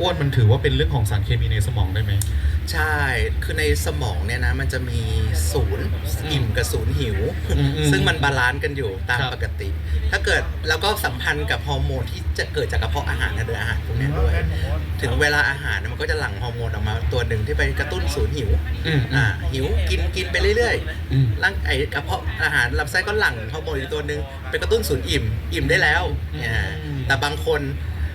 อ้วนมันถือว่าเป็นเรื่องของสารเคมีในสมองได้ไหม ใช่ คือในสมองเนี่ยนะ มันจะมีศูนย์อิ่มกับศูนย์หิว อืมอืมซึ่งมันบาลานซ์กันอยู่ตามครับปกติ ถ้าเกิดแล้วก็สัมพันธ์กับฮอร์โมนที่จะเกิดจากกระเพาะอาหารทางเดินอาหารพวกเนี้ยด้วย ถึงเวลาอาหารเนี่ยมันก็จะหลั่งฮอร์โมนออกมาตัวหนึ่งที่ไปกระตุ้นศูนย์หิว อืมอ่า หิวกินกินไปเรื่อยอืม ๆ ร่างไอกระเพาะอาหารลำไส้ก็หลั่งฮอร์โมนอีกตัวหนึ่งไปกระตุ้นศูนย์อิ่ม อิ่มได้แล้วอืมอ่าแต่บางคน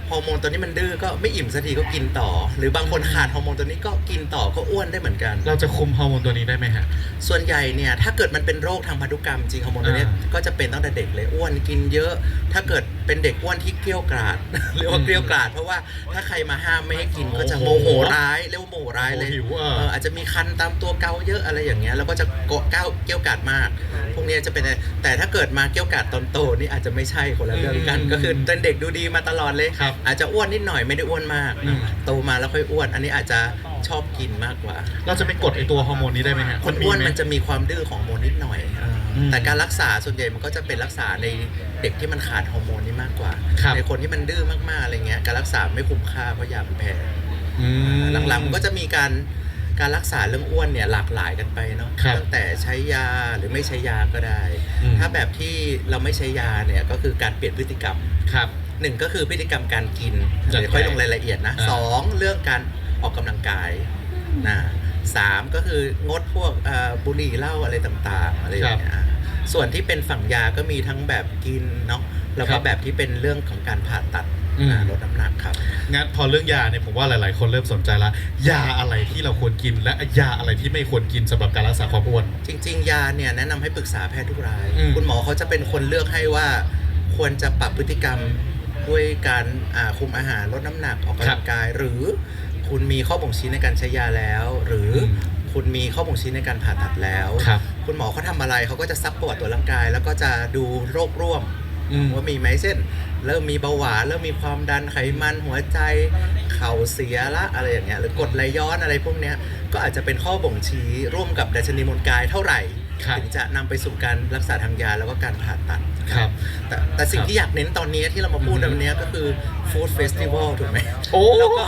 ฮอร์โมนตัวนี้มันดื้อก็ไม่อิ่มสักทีก็กินต่อ หรือบางคนขาดฮอร์โมนตัวนี้ก็กินต่อก็อ้วนได้เหมือนกัน เราจะคุมฮอร์โมนตัวนี้ได้ไหมฮะ ส่วนใหญ่เนี่ยถ้าเกิดมันเป็นโรคทางพันธุกรรมจริงฮอร์โมนตัวเนี้ยอ่าก็จะเป็นตั้งแต่เด็กเลยอ้วนกินเยอะ ถ้าเกิดเป็นเด็กอ้วนที่เกรี้ยวกราด เรียกว่าเกรี้ยวกราด เพราะว่าถ้าใครมาห้ามไม่ให้กินก็จะโมโหร้ายเรียกว่าโมโหร้ายเลยโมโหหิวอะ เอออาจจะมีคันตามตัวเกาเยอะอะไรอย่างเงี้ยแล้วก็จะโกะเก้าวเกรี้ยวกราดมาก พวกเนี้ยจะเป็นแต่ถ้าเกิดมาเกรี้ยวกราดตอนโตนี่อาจจะไม่ใช่คนละเรื่องกันก็คือเป็นเด็กดูดีมาตลอดเลยครับอาจจะอ้วนนิดหน่อยไม่ได้อ้วนมากอืม โตมาแล้วค่อยอ้วน อันนี้อาจจะชอบกินมากกว่า เราจะไปกดไอตัวฮอร์โมนนี้ได้ไหมฮะคนอ้วนไห มันจะมีความดื้อของฮอร์โมนนิดหน่อยอื มแต่การรักษาส่วนใหญ่มันก็จะเป็นรักษาในเด็กที่มันขาดฮอร์โมนนี่มากกว่า ครับ ในคนที่มันดื้อมากๆอะไรเงี้ยการรักษาไม่คุ้มค่าเพราะยามันแพงอืม หลังๆมันก็จะมีการการรักษาเรื่องอ้วนเนี่ยหลากหลายกันไปเนาะครับตั้งแต่ใช้ยาหรือไม่ใช้ยาก็ได้ อืม ถ้าแบบที่เราไม่ใช้ยาเนี่ยก็คือการเปลี่ยนพฤติกรรม ครับ หนึ่งก็คือพฤติกรรมการกินจัดเดี๋ยวค่อยไปลงรายละเอียดนะอ่า สองเรื่องการออกกำลังกายนะ สามก็คืองดพวกเอ่อบุหรี่เหล้าอะไรต่าง ๆ อะไรอย่างเงี้ยส่วนที่เป็นฝั่งยาก็มีทั้งแบบกินเนาะแล้วคก็รับแบบที่เป็นเรื่องของการผ่าตัดอืมอ่าลดน้ำหนักครับงั้นพอเรื่องยาเนี่ยผมว่าหลาย ๆ คนเริ่มสนใจละยาอะไรที่เราควรกินและยาอะไรที่ไม่ควรกินสำหรับการรักษาความอ้วนจริง ๆ ยาเนี่ยแนะนำให้ปรึกษาแพทย์ทุกรายอืมคุณหมอเขาจะเป็นคนเลือกให้ว่าควรจะปรับพฤติกรรมด้วยการอ่าคุมอาหารลดน้ำหนักออกกำลังกายหรือ คุณมีข้อบ่งชี้ในการใช้ยาแล้ว หรืออมคุณมีข้อบ่งชี้ในการผ่าตัดแล้ว ครับ คุณหมอเขาทำอะไรเขาก็จะซักประวัติตัวร่างกาย แล้วก็จะดูโรคร่วม อืม ว่ามีไหมเช่น เริ่มมีเบาหวานเริ่มมีความดันไขมันหัวใจ เข่าเสียละอะไรอย่างเงี้ยหรือกรดไหลย้อนอะไรพวกเนี้ยก็อาจจะเป็นข้อบ่งชี้ร่วมกับดัชนีมวลกายเท่าไหร่ครับ ถึงจะนำไปสู่การรักษาทางยาแล้วก็การผ่าตัดครับ แต่แต่สิ่งครับที่อยากเน้นตอนนี้ที่เรามาพูดอืมในวันนี้ก็คือฟู้ดเฟสติวัลถูกไหม โอ้ แล้วก็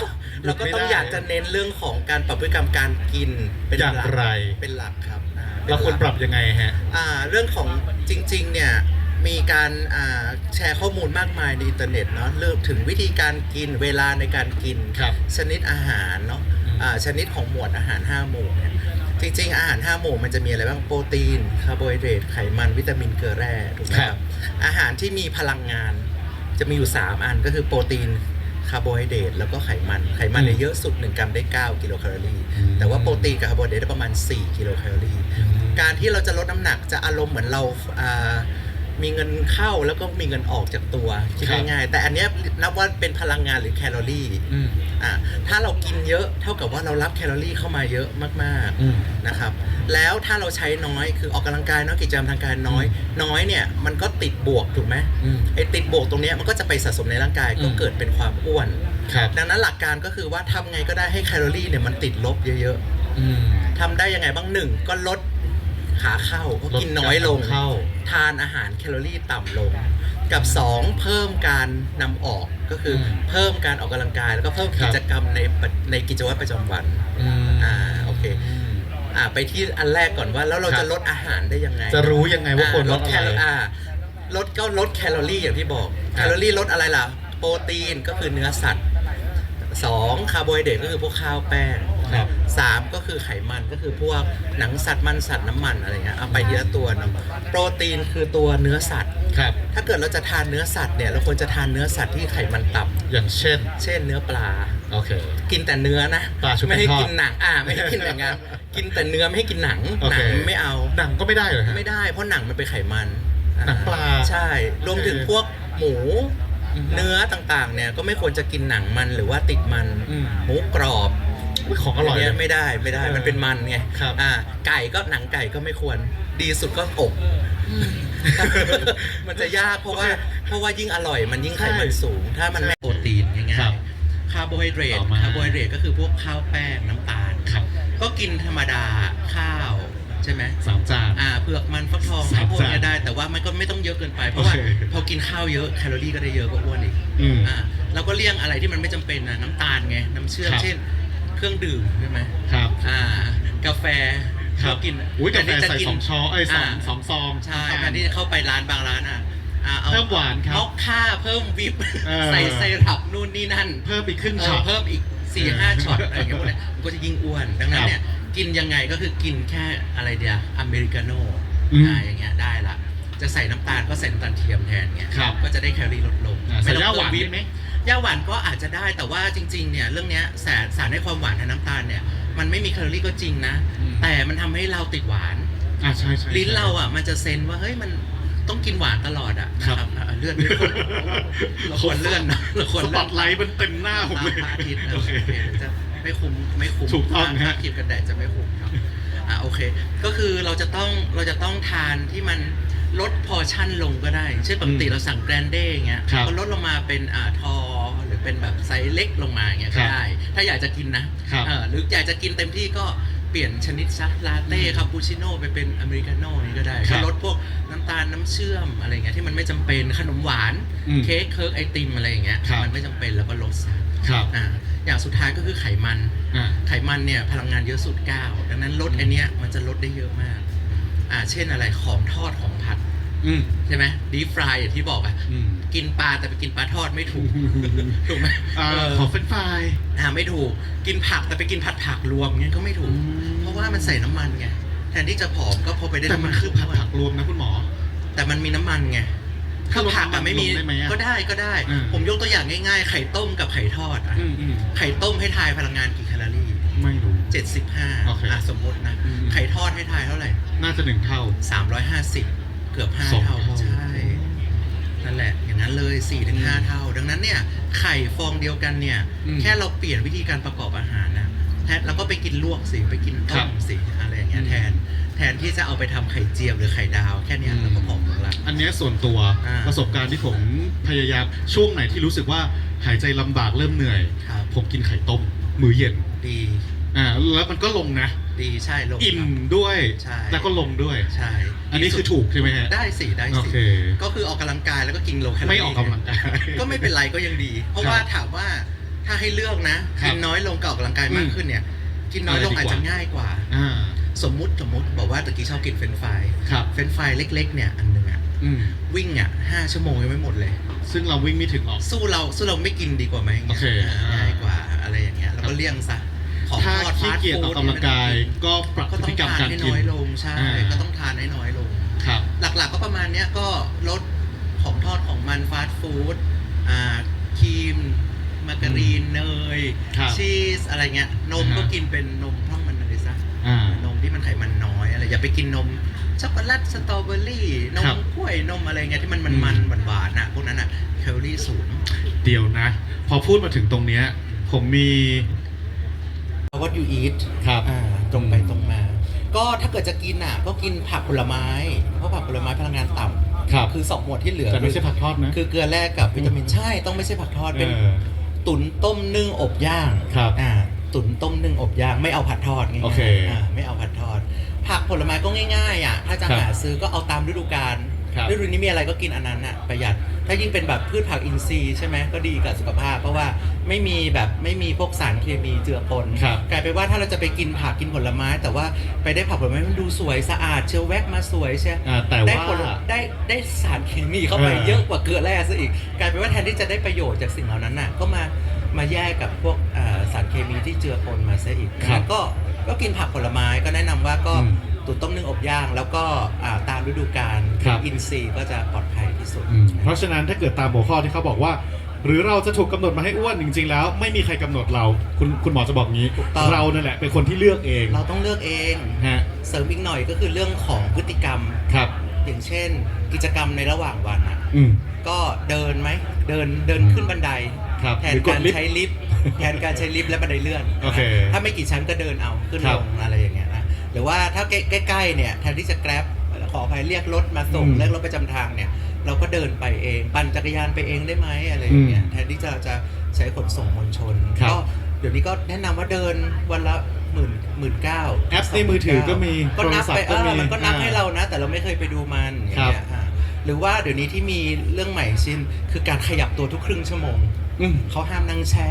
หยุเราดก็ไม่ต้องได้อยากจะเน้นเรื่องของการปรับพฤติกรรมการกินเป็นอย่างหลักไร เป็นหลักครับอ่าเป็นเราควรหลักปรับยังไงฮะ อ่าเรื่องของจริงๆเนี่ยมีการอ่าแชร์ข้อมูลมากมายในอินเทอร์เน็ตเนาะเรื่องถึงวิธีการกินเวลาในการกิน ครับ ชนิดอาหารเนาะอืม อ่าชนิดของหมวดอาหาร 5 หมู่เนี่ยจริงๆ อาหาร 5 หมู่มันจะมีอะไรบ้างโปรตีนคาร์โบไฮเดรตไขมันวิตามินเกลือแร่ถูกไหมครับ อาหารที่มีพลังงานจะมีอยู่ 3 อันก็คือโปรตีน คาร์โบไฮเดรตแล้วก็ไขมัน ไขมันเนี่ยเยอะสุด 1 กรัมได้ 9 กิโลแคลอรี่อืมแต่ว่าโปรตีนกับคาร์โบไฮเดรตได้ประมาณ 4 กิโลแคลอรี่ การที่เราจะลดน้ำหนักจะอารมณ์เหมือนเราอ่ามีเงินเข้าแล้วก็มีเงินออกจากตัวคิดครับง่ายๆแต่อันเนี้ยนับว่าเป็นพลังงานหรือแคลอรี่อืมอ่าถ้าเรากินเยอะเท่ากับว่าเรารับแคลอรี่เข้ามาเยอะมากอืมๆนะครับ แล้วถ้าเราใช้น้อยคือออกกำลังกายเนาะกิจกรรมทางกายน้อย น้อยเนี่ยมันก็ติดบวกถูกไหมอืมไอ้ติดบวกตรงเนี้ยมันก็จะไปสะสมในร่างกายก็อืมเกิดเป็นความอ้วนครับดังนั้นหลักการก็คือว่าทำไงก็ได้ให้แคลอรี่เนี่ยมันติดลบเยอะๆอืมทำได้ยังไงบ้างหนึ่งก็ลดขาเข้าก็กินน้อยลงลดการเข้าทานอาหารแคลอรี่ต่ำลง กับ 2 เพิ่มการนำออกก็คืออมเพิ่มการออกกำลังกาย แล้วก็เพิ่มครับกิจกรรมในปะในกิจวัตรประจำวันอืมอ่าโอเคอ่าไปที่อันแรกก่อนว่าแล้วเราครับจะลดอาหารได้ยังไงจะรู้ยังไงว่าควรลดแคอะไร ลอ่าลดก็ลดแคลอรี่อย่างที่บอกคแครับ ลอรี่ลดอะไรล่ะ โปรตีนก็คือเนื้อสัตว์สองคาร์โบไฮเดรตก็คือพวกข้าวแป้ง ครับสามก็คือไขมันก็คือพวกหนังสัตว์มันสัตว์น้ำมันอะไรเงี้ยเอาไปทีละตัวเนาะโปรตีนคือตัวเนื้อสัตว์ ครับ ถ้าเกิดเราจะทานเนื้อสัตว์เนี่ยเราควรจะทานเนื้อสัตว์ที่ไขมันต่ำ อย่างเช่น เช่นเนื้อปลา โอเค กินแต่เนื้อนะ ปลาชุบไม่ให้แป้งทอดกินหนังอ่าไม่ให้กินอย่างงั้นกินแต่เนื้อไม่ให้กินหนังโอหนัเค งไม่เอา หนังก็ไม่ได้เหรอฮะ ไม่ได้เพราะหนังมันเป็นไขมันหนังปลาใช่ รวมถึงโอเคพวกหมูอืมเนื้อต่างๆเนี่ยก็ไม่ควรจะกินหนังมันหรือว่าติดมันอืม หมูกรอบอุ๊ย ของอร่อยนเลเนี้ยยไม่ได้ไม่ได้เออมันเป็นมันไงครับ อ่าไก่ก็หนังไก่ก็ไม่ควร ดีสุดก็อกมันจะยากเพราะว่าเพราะว่ายิ่งอร่อยมันยิ่งไขมันสูง ถ้ามันไม่โปรตีนง่ายครับๆคาร์โบไฮเดรตต่อมาคาร์โบไฮเดรตก็คือพวกข้าวแป้งน้ำตาลครับ ก็กินธรรมดาข้าวใช่ไหมสามจาน อ่าเผือกมันฟักทองสามข้าวโพดจานเนี่ยได้ แต่ว่ามันก็ไม่ต้องเยอะเกินไปเพราะว่าโอเค พอกินข้าวเยอะแคลอรี่ก็ได้เยอะก็อ้วนอีก อืม อ่าเราก็เลี่ยงอะไรที่มันไม่จำเป็นนะน้ำตาลไงน้ำเชื่อมครับเช่นเค รื่องดื่มใช่ไหมครับอ่ากาแฟครับกินอุ้ยกาแฟที่จะใส่กินสองช้อนเอ้ยสองอ่าสองซองใช่น้ำตาลอันที่เข้าไปร้านบางร้านอะอ่าเอาเพิ่มหวานครับมอคค่าเพิ่มวิปเออใส่ไซรัปนู่นนี่นั่น เพิ่มอีกครึ่งเอช็ออตเพิ่มอีก4ี่เออห้าช็อตอะไรอย่างเงี้ยพวกเนี้ยมันก็จะยิ่งอ้วนดังนั้นเนี่ยกินยังไงก็คือกินแค่อะไรเดียอเมริกาโน่อืมอ่าอย่างเงี้ยได้ละจะใส่น้ำตาลก็ใส่น้ำตาลเทียมแทนเงี้ยครับก็จะได้แคลอรี่ลดลงอ่าใส่ต้องย่าหวานเพิ่มได้ไหม ย่าหวานก็อาจจะได้แต่ว่าจริง ๆ เนี่ย เรื่องเนี้ยสารสารในความหวานแทนน้ำตาลเนี่ย มันไม่มีแคลอรี่ก็จริงนะ อืม แต่มันทำให้เราติดหวาน อ่าใช่ใช่ ลิ้นเราอะ มันจะเซนว่าเฮ้ยมันต้องกินหวานตลอดอะครับ นะอะเลื่อนไม่ควรเราควรเลื่อนนะเราควรสปเลื่ออนตไลท์มันเต็มหน้าผมเลยพระอาทิตย์โอเคโอเคจะไม่คุมไม่คุมถูกต้องฮะ ครีมกันแดดจะไม่คุมครับอะโอเค ก็คือเราจะต้องเราจะต้องทานที่มันลดพอร์ชั่นลงก็ได้ เช่นปกติเราสั่งแกรนเด้อย่างเงี้ยครับ ก็ลดลงมาเป็นอ่าทอหรือ เป็นแบบไซส์เล็กลงมาอย่างเงี้ยครัก็บได้ ถ้าอยากจะกินนะครับ เออหรืออยากจะกินเต็มที่ก็เปลี่ยนชนิดซักลาเต้คาปูชิโน่ไปเป็นอเมริกาโน่นี่ก็ได้ครัก็บลดพวกน้ำตาลน้ำเชื่อมอะไรเงี้ยที่มันไม่จำเป็นขนมหวานอืมเค้กเคิร์กไอติมอะไรอย่างเงี้ยครับ มันไม่จำเป็นแล้วก็ลดซะครับอ่าอย่างสุดท้ายก็คือไขมัน อ่า ไขมันเนี่ยพลังงานเยอะสุด 9 ดังนั้นลดไอเนี้ยมันจะลดได้เยอะมาก อ่า เช่นอะไรของทอดของผัด อืม ใช่ไหมดีฟรายอย่างที่บอกอะอืม กินปลาแต่ไปกินปลาทอดไม่ถูก ถูกไหมอ่าเออขอเฟรนช์ฟรายอ่าไม่ถูก กินผักแต่ไปกินผัดผักรวมเงี้ยก็ไม่ถูก อืม เพราะว่ามันใส่น้ำมันไงแทนที่จะผอมก็พอไปได้แต่มันคือผัดผักรวมนะคุณหมอ แต่มันมีน้ำมันไงถ้าถ้าลดผักน้ำมัอะนไม่มีลงได้ไหมอะก็ได้ก็ได้ อืม ผมยกตัวอย่างง่ายๆ ไข่ต้มกับไข่ทอดอะอืมอืมไข่ต้มให้ทายพลังงานกี่แคลอรี่ไม่รู้ 75โอเคอะสมมตินะ อืม ไข่ทอดให้ทายเท่าไหร่น่าจะหนึ่งเท่า 350 เกือบ5สองเท่าเท่า ใช่นั่นแหละ อย่างนั้นเลย4-5เท่า ดังนั้นเนี่ยไข่ฟองเดียวกันเนี่ย อืมแค่เราเปลี่ยนวิธีการประกอบอาหารนะแทนแล้วก็ไปกินลวกสิไปกินครัต้บมสิอะไรอย่างเงี้ยอืมแทน แทนที่จะเอาไปทำไข่เจียวหรือไข่ดาว แค่เนี้ยอืมเราก็ผอมลงละ อันเนี้ยส่วนตัวอ่า ประสบการณ์ที่ผมพยายามช่วงไหนที่รู้สึกว่าหายใจลำบากเริ่มเหนื่อย ครับผมกินไข่ต้ม มื้อเย็นดี อ่าแล้วมันก็ลงนะ ดีใช่ลงอิ่มครับ ด้วย ใช่ แล้วก็ลงด้วย ใช่อันนี้คือถูกใช่ไหมฮะ ได้สิได้โอสิเค ก็คือออกกำลังกายแล้วก็กินโลแคลอรี่ไม่ออกกำลังกาย ก็ไม่เป็นไรก็ยังดี เพราะครับว่าถามว่าถ้าให้เลือกนะครับกินน้อยลงกับออกกำลังกายมากอืมขึ้นเนี่ย กินน้อยลงอะไรดีกว่าอาจจะง่ายกว่า อ่าสมมุติสมมุติบอกว่าตะกี้ชอบกินเฟรนช์ฟรายครับ เฟรนช์ฟรายเล็ก ๆ เนี่ยอันหนึ่งอะอืมวิ่งอะห้าชั่วโมงยังไม่หมดเลย ซึ่งเราวิ่งไม่ถึงหรอก สู้เราสู้เราไม่กินดีกว่าไหมย่างงี้ยโอเคง่ายกว่าอะไรอย่างเงี้ยเราครัก็บเลี่ยงซะ ของถ้าทอดขี้ฟาสต์เกียจอฟู้อกดกำลังกายก็ปรับก็พฤต้อติงกรรมทานการให้กิน น้อยลงใช่อ่า ก็ต้องทานให้น้อยลง ครับ หลักๆก็ประมาณเนี้ยก็ลดของทอดของมันฟาสต์ฟู้ดอ่าครีม มาการีนเนยครับชีสอะไรเงี้ยนมอ่าฮะ ก็กินเป็นนมพร่องมันเลยซะอ่า นมที่มันไขมันน้อยอะไรอย่าไปกินนมช็อกโกแลตสตรอเบอรี่นครัมบกล้วยนมอะไรเงี้ยที่มันอืมันมมันหวานๆน่ะพวกนั้นอะแคลอรี่สูง เดี๋ยวนะ พอพูดมาถึงตรงเนี้ย ผมมี what you eat ครับอ่าตรงไปตรงมา ก็ถ้าเกิดจะกินอะ ก็กินผักผลไม้ เพราะผักผลไม้พลังงานต่ำครับคือสองหมวดที่เหลือแต่ไม่ใช่ผักทอดนะ คือเกลือแร่กับวิตามินใช่ต้องไม่ใช่ผักทอดเป็น เออตุ๋นต้มนึ่งอบย่างครับอ่าตุ๋นต้มนึ่งอบย่างไม่เอาผัดทอดง่ายๆโอเคอ่าไม่เอาผัดทอด ผักผลไม้ก็ง่ายๆอะถ้าจะครับ หาซื้อก็เอาตามฤดูกาล ครับฤดูนี้มีอะไรก็กินอันนั้นอะประหยัด ถ้ายิ่งเป็นแบบพืชผักอินทรีย์ใช่ไหมก็ดีกับสุขภาพ เพราะว่าไม่มีแบบไม่มีพวกสารเคมีเจือปนครับกลายเป็นว่าถ้าเราจะไปกินผักกินผลไม้ แต่ว่าไปได้ผักผลไม้มันดูสวยสะอาดเชียวแวกมาสวยเชียวอ่าแต่ได้ว่าผลได้ได้สารเคมีเข้าไปเออเยอะกว่าเกลือแร่ซะอีกกลายเป็นว่าแทนที่จะได้ประโยชน์จากสิ่งเหล่านั้นน่ะก็มามาแยกกับพวกอ่าสารเคมีที่เจือปนมาซะอีกครับแล้วก็ก็กินผักผลไม้ก็แนะนำว่าก็ อืม ตุ๋นต้มนึ่งอบย่าง แล้วก็อ่าตามฤดูกาลครับ อินทรีย์ก็จะปลอดภัยที่สุดอืมเพราะฉะนั้นถ้าเกิดตามหัวข้อที่เขาบอกว่า หรือเราจะถูกกำหนดมาให้อ้วนจริง ๆ แล้ว ไม่มีใครกำหนดเรา คุณคุณหมอจะบอกงี้ถูกต้องเรานั่นแหละเป็นคนที่เลือกเองเราต้องเลือกเอง ฮะเสริมอีกหน่อยก็คือเรื่องของพฤติกรรม ครับ อย่างเช่น กิจกรรมในระหว่างวันอะอืม ก็เดินไหมเดินเดินอืมขึ้นบันได ครับแทหนรือกดการลิฟต์ ใช้ลิฟต์แทนการใช้ลิฟต์และบันไดเลื่อนโอเคนะถ้าไม่กี่ชั้นก็เดินเอาขึ้นครัลบ งอะไรอย่างเงี้ยนะ หรือว่าถ้าใกล้ๆเนี่ยแทนที่จะแกร็บขออภัยเรียกรถมาส่งอืมเรียกรถประจำทางเนี่ย เราก็เดินไปเองปั่นจักรยานไปเองได้ไหมอะไรอย่างเงี้ยอืมแทนที่จะจะใช้ขนส่งมวลชนครับก็เดี๋ยวนี้ก็แนะนำว่าเดินวันละหมื่นหมื่นเก้าแอปในมือถือก็มีก็นับไปโทรศัพท์ก็เออมีมันก็นับอ่าให้เรานะ แต่เราไม่เคยไปดูมันอย่างเงี้ยอ่าหรือว่าเดี๋ยวนี้ที่มีเรื่องใหม่ชิ้นคือการขยับตัวทุกครึ่งชั่วโมงอืมเขาห้ามนั่งแช่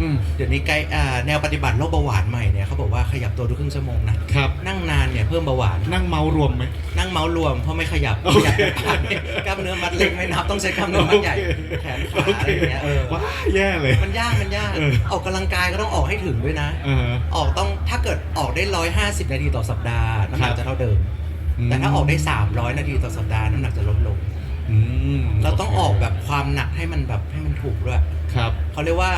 อืม เดี๋ยวนี้ไกด์อ่าแนวปฏิบัติโรคเบาหวานใหม่เนี่ยเขาบอกว่าขยับตัวทุกครึ่งชั่วโมงนะครับ นั่งนานเนี่ยเพิ่มเบาหวาน นั่งเมารวมไหม นั่งเมาส์รวมเพราะไม่ขยับโอขเคยับไปกล้ามเนื้อมัดเล็กไม่นับต้องใช้กล้ามเนื้อมัดใหญ่โอเคแขนขาอะไรอย่างเงี้ยเออ ว้าแย่เลย มันยากมันยาก เออ ออกกำลังกายก็ต้องออกให้ถึงด้วยนะ เออ ออกต้องถ้าเกิดออกได้ร้อยห้าสิบนาทีต่อสัปดาห์น้ำหนัครักบจะเท่าเดิม แต่ถ้าออกได้สามร้อยนาทีต่อสัปดาห์น้ำหนักจะลดลง อืมเราต้องออกแบบความหนักให้มันแบบให้มันถูกด้วยครับ เขาเรียกว่า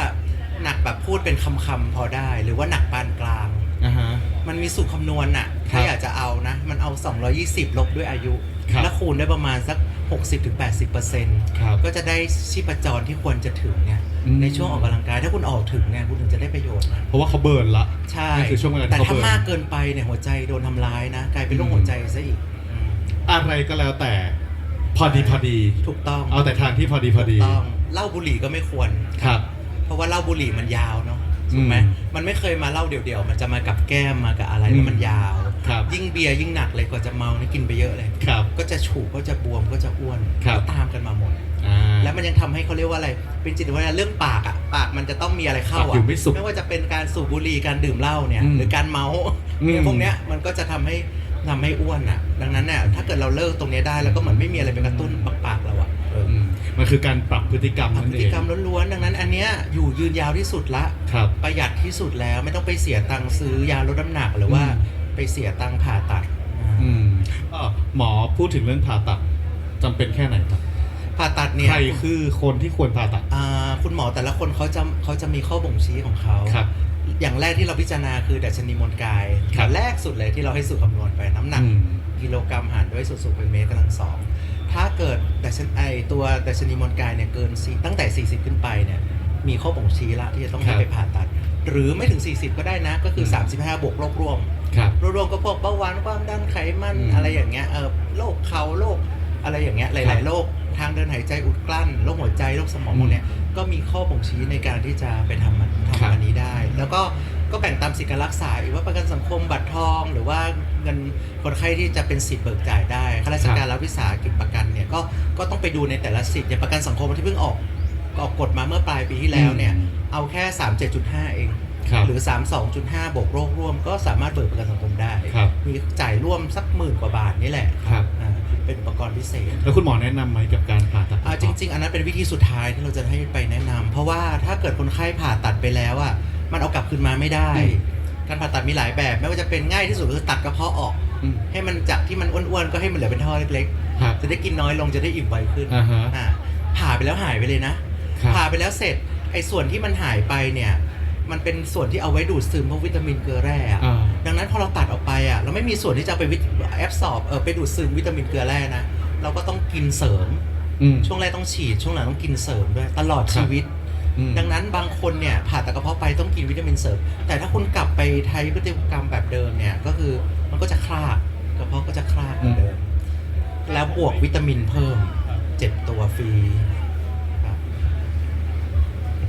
หนักแบบพูดเป็นคำๆพอได้ หรือว่าหนักปานกลาง อ่าฮะ มันมีสูตรคำนวณน่ะครัถ้าบอยากจะเอานะ มันเอา 220 ลบด้วยอายุ ครับแล้วคูณได้ประมาณสัก60-80%ครับก็จะได้ชีพจรที่ควรจะถึงเนี่ย อืม ในช่วงออกกำลังกาย ถ้าคุณออกถึงเนี่ยคุณถึงจะได้ประโยชน์นะเพราะว่าเขาเบิร์นละใช่นี่คือช่วงเวลาที่แต่เขาถ้าเบิร์นมากเกินไปเนี่ยหัวใจโดนทำร้ายนะ กลายเป็นโรคอืมหัวใจซะอีกอืมอะไรก็แล้วแต่พอดีพอดี ถูกต้องเอาแต่ทางที่พอดีพอดี ถูกต้องเหล้าบุหรี่ก็ไม่ควร ครับ เพราะว่าเหล้าบุหรี่มันยาวเนาะถูกไหมอืมมันไม่เคยมาเหล้าเดี่ยวๆ มันจะมากับแก้มมากับอะไรอืมแล้วมันยาว ครับ ยิ่งเบียร์ยิ่งหนักเลยกว่าจะเมานี่กินไปเยอะเลย ครับ ก็จะฉูกก็จะบวมก็จะอ้วนครับ ก็ตามกันมาหมด อ่า แล้วมันยังทำให้เขาเรียกว่าอะไร เป็นจิตวิทยาเรื่องปากอะ ปากมันจะต้องมีอะไรเข้าปากออะยู่ไม่สุขไม่ว่าจะเป็นการสูบบุหรี่การดื่มเหล้าเนี่ย อืมหรือการเมาอืม เนี่ยพวกเนี้ยมันก็จะทำให้ทำให้อ้วนอะ ดังนั้นเนี่ยถ้าเกิดเราเลิกตรงเนี้ยได้แล้วก็เหมือนไม่มีอะไรไปกระตุ้นปากๆเราอะเอออื มมันคือการปรับพฤติกรรมทำนั่พนฤเอติง กรรมล้วนๆดังนั้น อันเนี้ยอยู่ยืนยาวที่สุดละ ครับ ประหยัดที่สุดแล้วไม่ต้องไปเสียตังค์ซื้อยาลดน้ำหนักหรือว่าอืม ไปเสียตังค์ผ่าตัด อืมก็หมอพูดถึงเรื่องผ่าตัดจำเป็นแค่ไหนครับผ่าตัดเนี่ยใครคือคนที่ควรผ่าตัด อ่าคุณหมอแต่ละคนเขาจะเขาจะมีข้อบ่งชี้ของเขาครับ อย่างแรกที่เราพิจารณาคือดัชนีมวลกายครับ แรกสุดเลยที่เราให้สูตรคำนวณไปน้ำหนัก อืม กิโลกรัมหารด้วยส่วนสูงเป็นเมตรกำลังสอง ถ้าเกิดดัชนไอตัวดัชนีมวลกายเนี่ยเกิน4ตั้งแต่ 40 ขึ้นไปเนี่ยมีข้อบ่งชี้ละที่จะต้องให้ครับไปผ่าตัด หรือไม่ถึง 40 ก็ได้นะ ก็คืออืม35 บวกโรคร่วมครับรวมๆก็พวกเบาหวานความดันไขมันอืมอะไรอย่างเงี้ยเออโรคเขาโรคอะไรอย่างเงี้ยหครัลายบๆโรค ทางเดินหายใจอุดกลั้นโรคหัวใจโรคสมองอืมพวกเนี้ยก็มีข้อบ่งชี้ในการที่จะไปทำมันครับทำอันนี้ได้ แล้วก็ก็แบ่งตามสิทธิการรักษาอีกว่าประกันสังคมบัตรทอง หรือว่าเงินคนไข้ที่จะเป็นสิทธิ์เบิกจ่ายได้ข้าราชการรัฐวิสาหกิจประกันเนี่ยก็ก็ต้องไปดูในแต่ละสิทธิ์อย่างประกันสังคมที่เพิ่งออกออกกฎมาเมื่อปลายปีที่แล้วเนี่ยเอาแค่ 37.5 เองครับหรือ 32.5 บวกโรคร่วม ก็สามารถเบิกประกันสังคมได้ครับมีจ่ายร่วมสักหมื่นกว่าบาทนี่แหละครับอ่า เป็นอุปกรณ์พิเศษ แล้วคุณหมอแนะนำไหมกับการผ่าตัดอ่าจริง ๆ อันนั้นเป็นวิธีสุดท้ายที่เราจะให้ไปแนะนำเพราะว่าถ้าเกิดคนไข้ผ่าตัดไปแล้วอะมันเอากลับคืนมาไม่ได้ การผ่าตัดมีหลายแบบ ไม่ว่าจะเป็นง่ายที่สุดก็คือตัดกระเพาะออก อืม ให้มันจากที่มันอ้วนๆก็ให้มันเหลือเป็นท่อเล็กครับ ๆ จะได้กินน้อยลงจะได้อิ่มไวขึ้นอ่าฮะอ่าผ่าไปแล้วหายไปเลยนะ ครับ ผ่าไปแล้วเสร็จไอ้ส่วนที่มันหายไปเนี่ย มันเป็นส่วนที่เอาไว้ดูดซึมพวกวิตามินเกลือแร่อะอ่า ดังนั้นพอเราตัดออกไปอะเราไม่มีส่วนที่จะไปวิตแอบสอบเออไปดูดซึมวิตามินเกลือแร่นะเราก็ต้องกินเสริม อืม ช่วงแรกต้องฉีดช่วงหลังต้องกินเสริมด้วยตลอดครับชีวิต อืม ดังนั้นบางคนเนี่ยผ่าตัดกระเพาะไปต้องกินวิตามินเสริม แต่ถ้าคุณกลับไปใช้พฤติกรรมแบบเดิมเนี่ยก็คือมันก็จะคลากกระเพาะก็จะคลากเหมือนเดิมแล้วบวกวิตามินเพิ่มเจ็ดตัวฟรีครับ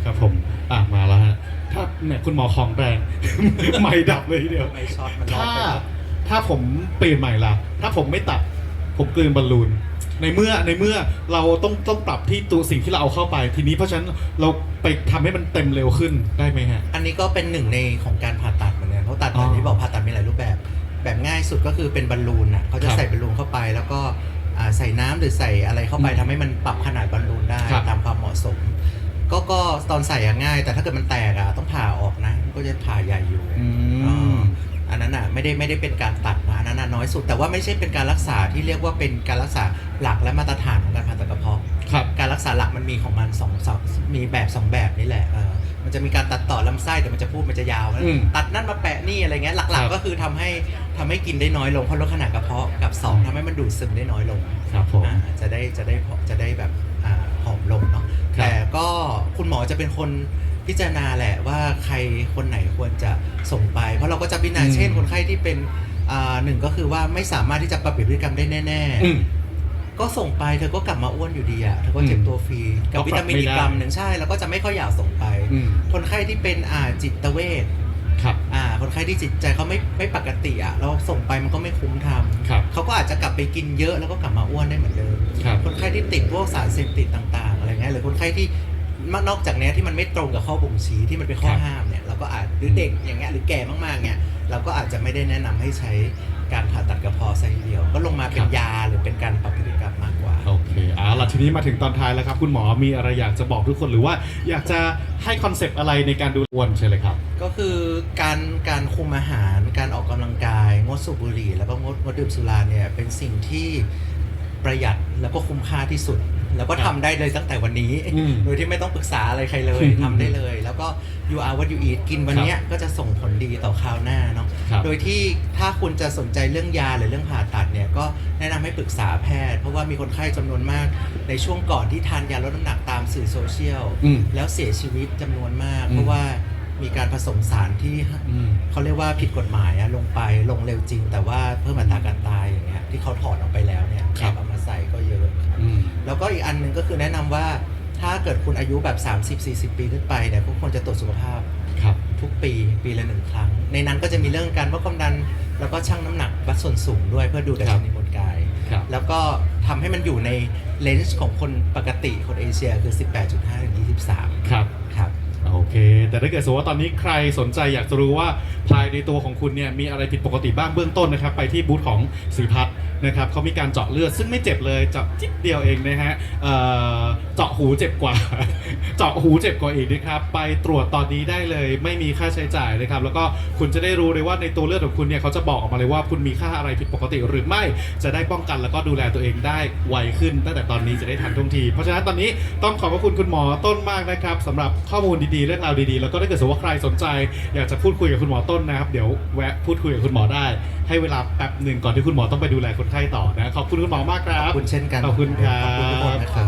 ครับผม อะ มาแล้วฮะ ถ้าเนี่ยคุณหมอของแรง ไม่ดับเลยทีเดียว ไม่ช็อตมันร้อถ้านไปแล้วถ้าผมเปลี่ยนใหม่ล่ะ ถ้าผมไม่ตัด ผมกลืนบอลลูน ในเมื่อในเมื่อเราต้องต้องปรับที่ตัวสิ่งที่เราเอาเข้าไป ทีนี้เพราะฉะนั้นเราไปทำให้มันเต็มเร็วขึ้นได้ไหมฮะ อันนี้ก็เป็นหนึ่งในของการผ่าตัดเหมือนกันเพราะตัดอ๋อแบบที่บอกผ่าตัดมีหลายรูปแบบ แบบง่ายสุดก็คือเป็นบอลลูนอะเขาจะครับใส่บอลลูนเข้าไป แล้วก็อ่าใส่น้ำหรือใส่อะไรเข้าไปอืมทำให้มันปรับขนาดบอลลูนได้ครับ ตามความเหมาะสม ก็ก็ตอนใส่อะง่าย แต่ถ้าเกิดมันแตกอะต้องผ่าออกนะ ก็จะผ่าใหญ่อยู่อือ่าม อันนั้นอะไม่ได้ไม่ได้เป็นการตัดนะอันนั้นอะน้อยสุด แต่ว่าไม่ใช่เป็นการรักษาที่เรียกว่าเป็นการรักษาหลักและมาตรฐานของการผ่าตัดกระเพาะ ครับ การรักษาหลักมันมีของมันสองสองมีแบบสองแบบนี่แหละเออมันจะมีการตัดต่อลำไส้แต่มันจะพูดมันจะยาวนะอืมตัดนั่นมาแปะนี่อะไรเงี้ยหครัลักบๆ ก็คือทำให้ทำให้กินได้น้อยลงเพราะลดขนาดกระเพาะกับสองทำให้มันดูดซึมได้น้อยลงครับผม อ่าจะได้จะได้ผอมจะได้แบบอ่าผอมลงเนาะครับแต่ ก็คุณหมอจะเป็นคนพิจารณาแหละว่าใครคนไหนควรจะส่งไป เพราะเราก็จะพิจารณาเช่น คนไข้ที่เป็นอ่าหนึ่งก็คือว่าไม่สามารถที่จะปรับเปลี่ยนพฤติกรรมได้แน่อืม ๆ ก็ส่งไปเธอก็กลับมาอ้วนอยู่ดีอะเธอก็เจ็บตัวฟรีกับก็วิปรัตาบมินไม่อีกได้กรัมหนึ่งใช่แล้วก็จะไม่ค่อยอยากส่งไป อืมคนไข้ที่เป็นอ่าจิตเวชครับ อ่าคนไข้ที่จิตใจเขาไม่ไม่ปกติอะแล้วส่งไปมันก็ไม่คุ้มทครับำเขาก็อาจจะกลับไปกินเยอะแล้วก็กลับมาอ้วนได้เหมือนเดิม ครับ คนไข้ที่ติดพวกสารเสพติดต่างๆ อะไรเงี้ยหรือคนไข้ที่นอกจากเนี้ยที่มันไม่ตรงกับข้อบ่งชี้ที่มันเป็นข้อครับห้ามเนี่ยเราก็อาจหรือเด็กอย่างเงี้ยหรือแก่มากๆเนี่ยเราก็อาจจะไม่ได้แนะนำให้ใช้การผ่าตัดกระเพาะซะทีเดียว ก็ลงมาเป็นยาหรือเป็นการปรับพฤติกรรมมากกว่าโอเคเอาล่ะทีนี้มาถึงตอนท้ายแล้วครับ คุณหมอมีอะไรอยากจะบอกทุกคนหรือว่าอยากจะให้คอนเซปต์อะไรในการดูอ้วนใช่เลยครับ ก็คือการการคุมอาหาร การออกกำลังกาย งดสูบบุหรี่ แล้วก็งดงดดื่มสุราเนี่ยเป็นสิ่งที่ประหยัดแล้วก็คุ้มค่าที่สุด แล้วก็ครัทำบได้เลยตั้งแต่วันนี้ อืม โดยที่ไม่ต้องปรึกษาอะไรใครเลยอืมทำได้เลย แล้วก็ you are what you eat กินวันเนี้ยก็จะส่งผลดีต่อคราวหน้าเนาะครับ โดยที่ถ้าคุณจะสนใจเรื่องยาหรือเรื่องผ่าตัดเนี่ยก็แนะนำให้ปรึกษาแพทย์ เพราะว่ามีคนไข้จำนวนมาก ในช่วงก่อนที่ทานยาลดน้ำหนักตามสื่อโซเชียล อืม แล้วเสียชีวิตจำนวนมาก อืม เพราะว่ามีการผสมสารที่อืม เขาเรียกว่าผิดกฎหมายอะลงไปลงเร็วจริง แต่ว่าเพิ่มอัตราการตายอย่างเงี้ยที่เขาถอนออกไปแล้วเนี่ยครับ แอบเอามาใส่ก็เยอะครับอืม แล้วก็อีกอันหนึ่งก็คือแนะนำว่าถ้าเกิดคุณอายุแบบ 30-40 ปีขึ้นไปเนี่ยก็ควรจะตรวจสุขภาพครับทุกปีปีละหนึ่งครั้ง ในนั้นก็จะมีเรื่องการวัดความดัน แล้วก็ชั่งน้ำหนักวัดส่วนสูงด้วยเพื่อดูดัชนีมวลกายครับแล้วก็ทำให้มันอยู่ในเลนส์ของคนปกติคนเอเชียคือ 18.5ถึง23 ครับครับโอเค แต่ถ้าเกิดสมมติว่าตอนนี้ใครสนใจอยากจะรู้ว่าภายในตัวของคุณเนี่ยมีอะไรผิดปกติบ้างเบื้องต้นนะครับ ไปที่บูธของสีพัฒ นะครับเขามีการเจาะเลือดซึ่งไม่เจ็บเลยเจาะจิ๊บเดียวเองนะฮะเอ่อเจาะหูเจ็บกว่า เจาะหูเจ็บกว่าอีกนะครับไปตรวจตอนนี้ได้เลย ไม่มีค่าใช้จ่ายนะครับ แล้วก็คุณจะได้รู้เลยว่าในตัวเลือดของคุณเนี่ยเขาจะบอกออกมาเลยว่าคุณมีค่าอะไรผิดปกติหรือไม่จะได้ป้องกันแล้วก็ดูแลตัวเองได้ไวขึ้น ตั้งแต่ตอนนี้จะได้ทันท่วงที เพราะฉะนั้นตอนนี้ต้องขอบพระคุณคุณหมอต้นมากนะครับสำหรับข้อมูลดีๆเรื่องราวดีๆ แล้วก็ถ้าเกิดสมมติว่าใครสนใจ อยากจะพูดคุยกับคุณหมอต้นนะครับ เดี๋ยวแวะพูดคุยกับคุณหมอได้ ให้เวลาแป๊บหนึ่งก่อนที่คุณหมอต้องไปดูแลคนไข้ต่อนะ ขอบคุณคุณหมอมากครัขบอบคุณเช่นกันขอบคุณครับ ขอบคุณทุกคนนะครับ